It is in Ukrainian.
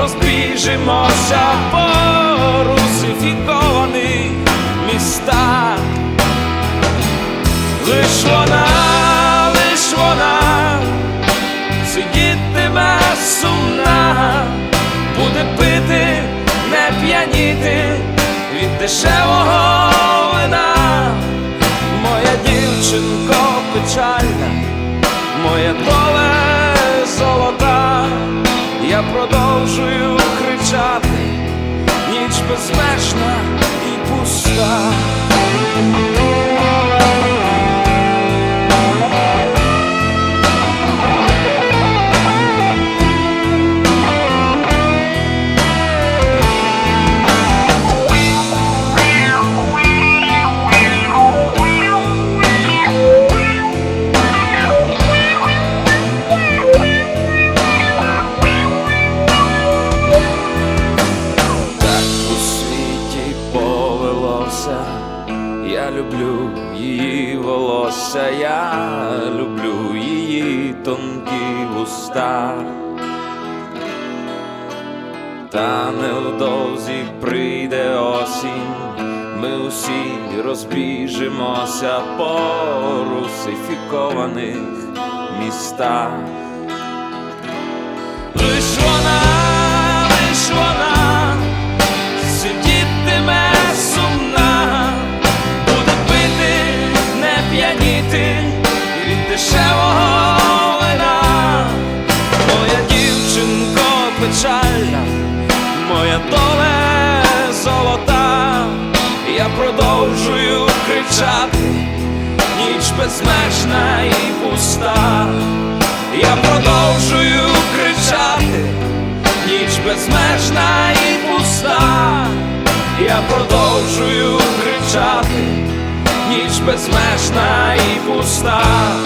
Розбіжимося по русифікованих містах. Лиш вона, лиш вона сидітиме сумна, буде пити, не п'яніти від дешевого вина. Моя дівчинко печальна, моя продовжую кричати, ніч безмежна люблю її волосся, я люблю її тонкі вуста. Та невдовзі прийде осінь, ми усі розбіжимося по русифікованих містах. Лиш печальна, моя доле золота, я продовжую кричати, ніч безмежна і пуста. Я продовжую кричати, ніч безмежна і пуста. Я продовжую кричати, ніч безмежна і пуста.